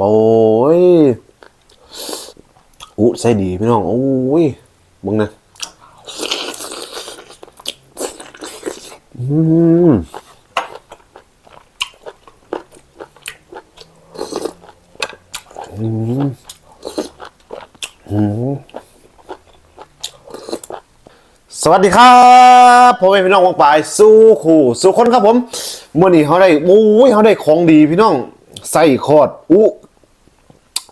โอ้ยอู้ใส่ดีพี่น้องโอ้ยมึงนะอืมอืมอืมสวัสดีครับผมเป็นพี่น้องวงปลายสู้ขู่สู้คนครับผมเมื่อนี้เขาได้โอ้ยเขาได้ของดีพี่น้องใส่คอดอู้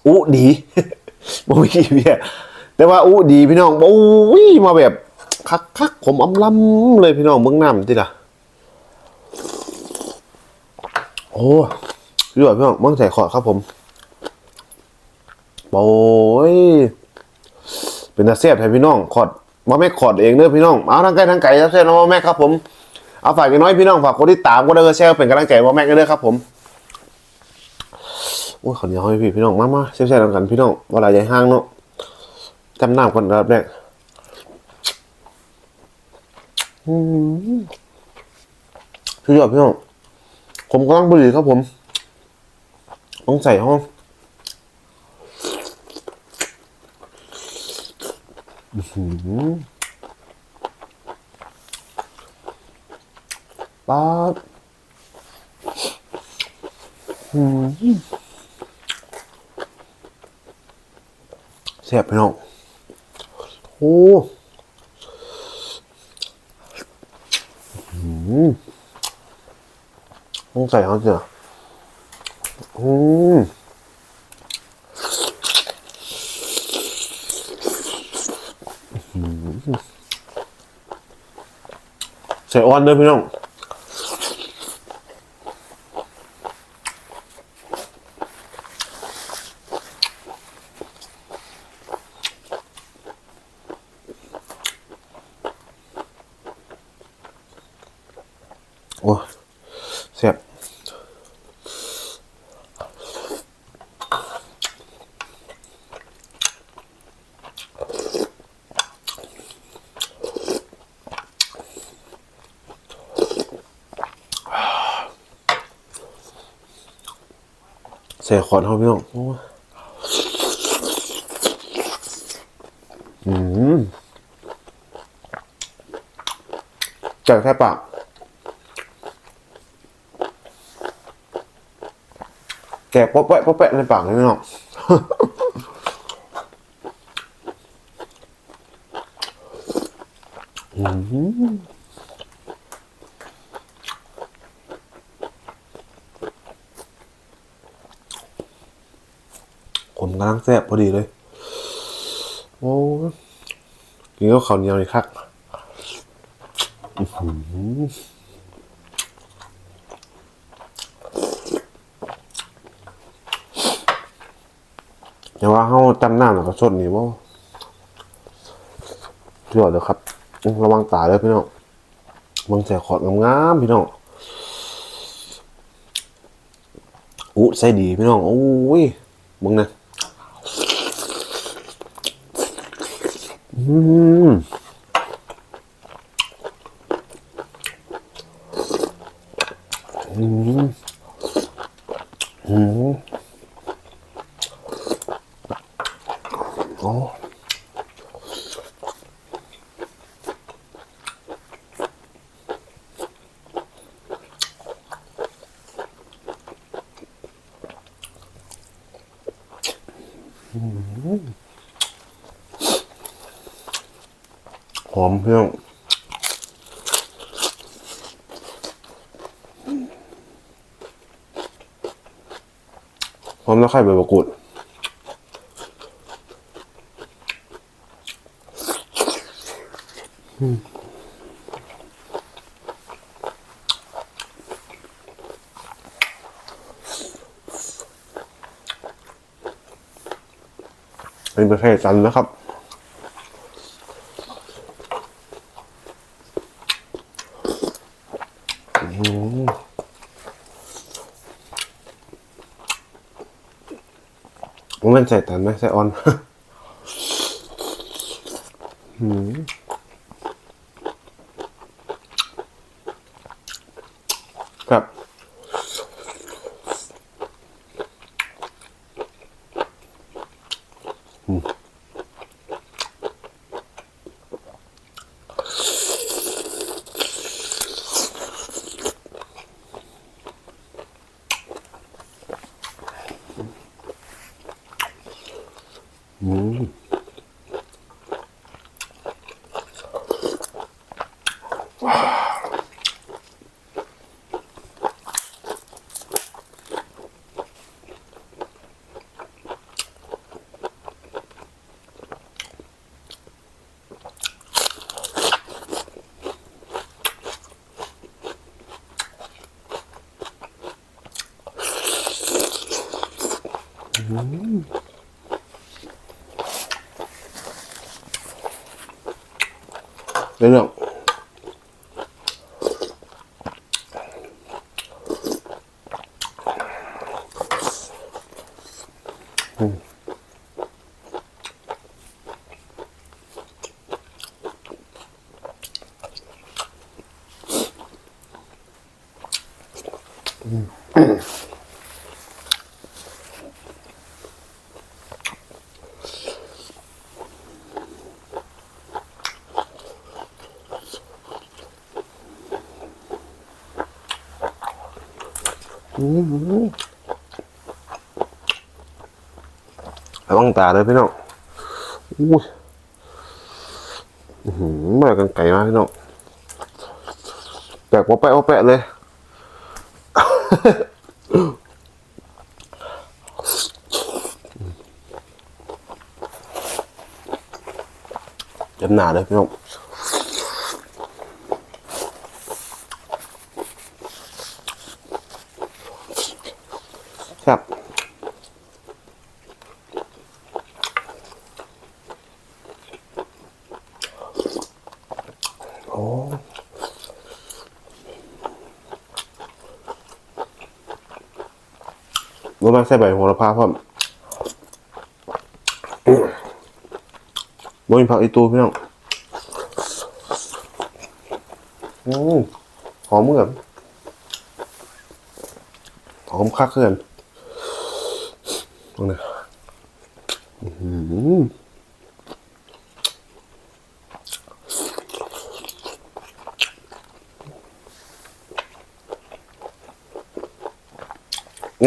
อู้ดีบ่มีเบียแต่ว่าอู้ดีพี่น้องโอ้ยมาแบบคักคักๆผมอำล้ำเลยพี่น้องเมืองน้ำติล่ะโอ้ยอดพี่น้องเมืองใส่คอดครับผมโอ้ยเป็นตาเสียบให้พี่น้องขอดมาแม่ขอดเองเด้อพี่น้องเอาทางไกลทางไกลครับเสียน้องมาแม่ครับผมเอาฝากกันน้อยพี่น้องฝากคนที่ตามก็ได้แชร์เป็นกำลังใจว่าแม่กันเด้อครับผม อ้ยขอเหนียวให้พี่พี่น้องมามาแชร์ๆกันพี่น้องเวลาใหญ่ห้างเนาะจำน้ำก่อนครับแรกอืมพี่ยอดพี่น้องผมกำลังบุหรี่ครับผม ต้องใส่ห้องป๊าบอืม เสียบพี่น้องโอ้อืมต้องใส่เขาเสียอืมใส่ออนเด้อพี่น้อง โอ้เสียบ เสีขอนเขาพี่น้องอ้ยอืมจัดแค่ปากแกะป๊อปแปะป๊อปแปะในปากเลยพี่น้อง อืม ผมกำลังแซ่บพอดีเลย โอ้ยกินก็ข้าวเหนียวอีกครับอย่าว่าเขาจำหน้าหนักกระชดนี่บ่เชื่อเด้อครับ ระวังตาเลยพี่น้องบิ่งใส่ขอดงามๆพี่น้องอู้ใส่ดีพี่น้องโอ้ยบังนะ อืมอืม อืมโอ้อมเพื่อนหอมแล้วไข่ใบมะกรูดเป็นประเภทจันนะครับ อืม มันใส่ตันไหมใส่ออนอืมครับ เรื่อง ระวังตาเลยพี่น้องอุ้หือมากันไก่มากพี่น้องแปลกว่าแปะว่าแปะเลย จำหนาเลยพี่น้องครับโอ้ รู้ไหมใส่ใบโหระพาพร้อมบนผักอีตูพี่น้องอืมหอมเหมือนหอมคักเกินตรงนี้อื้อ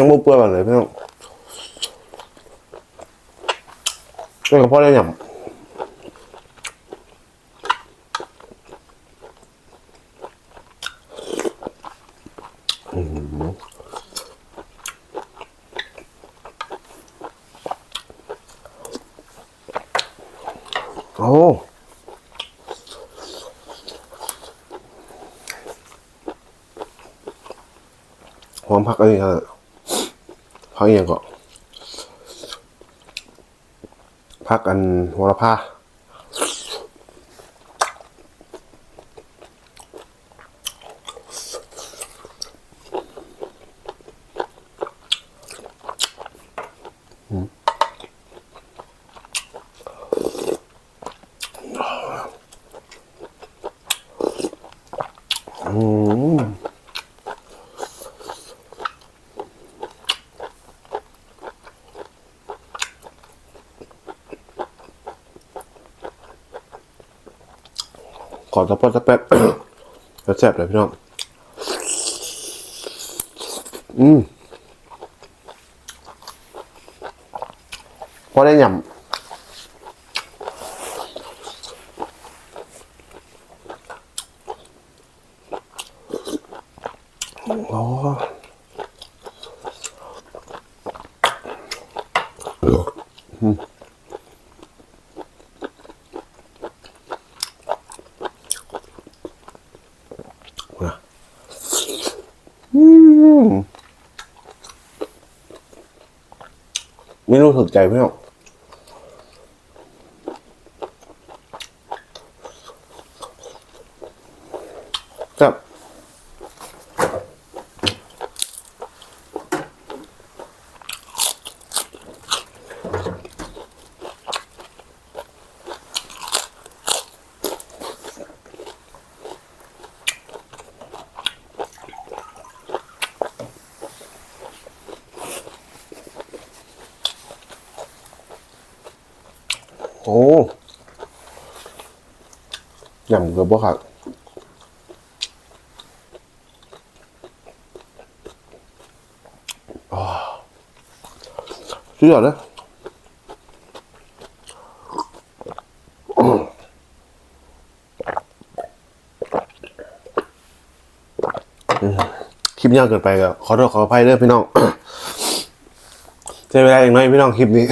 ยังบ่เปื่อยเลยพี่น้องนี่ก็พอได้ยำอื้อหือโอ้หอมผักอะไรครับ พักอย่างก็พักอันวรภาอืม ขอสะพดสะแป๊บแล้วแซ่บเลยพี่น้อง อืมพอได้ยำอ๋ออืมนะอืม ไม่รู้สึกใจพี่น้อนครับ โอ้ ยำเกือบบ่ครับอ๋อสุดยอดนะอืมคลิปยาวเกินไปก็ขอโทษขออภัยเด้อพี่น้องใช้เวลาอย่างน้อยพี่น้องคลิปนี้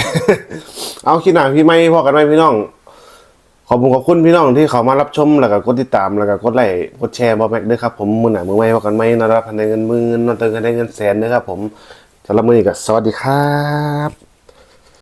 เอาคลิปหน้าพี่ไม่พอกันไหมพี่น้อง ขอบคุณขอบคุณพี่น้องที่เขามารับชมแล้วก็กดติดตามแล้วก็กดไลค์กดแชร์บอแม็กด้วยครับผมมือหนามือไม่พอกันไหมนะครับพันได้เงินหมื่นนอนเติมกันได้เงินแสนนะครับผมสำหรับมือนี้ก็สวัสดีครับ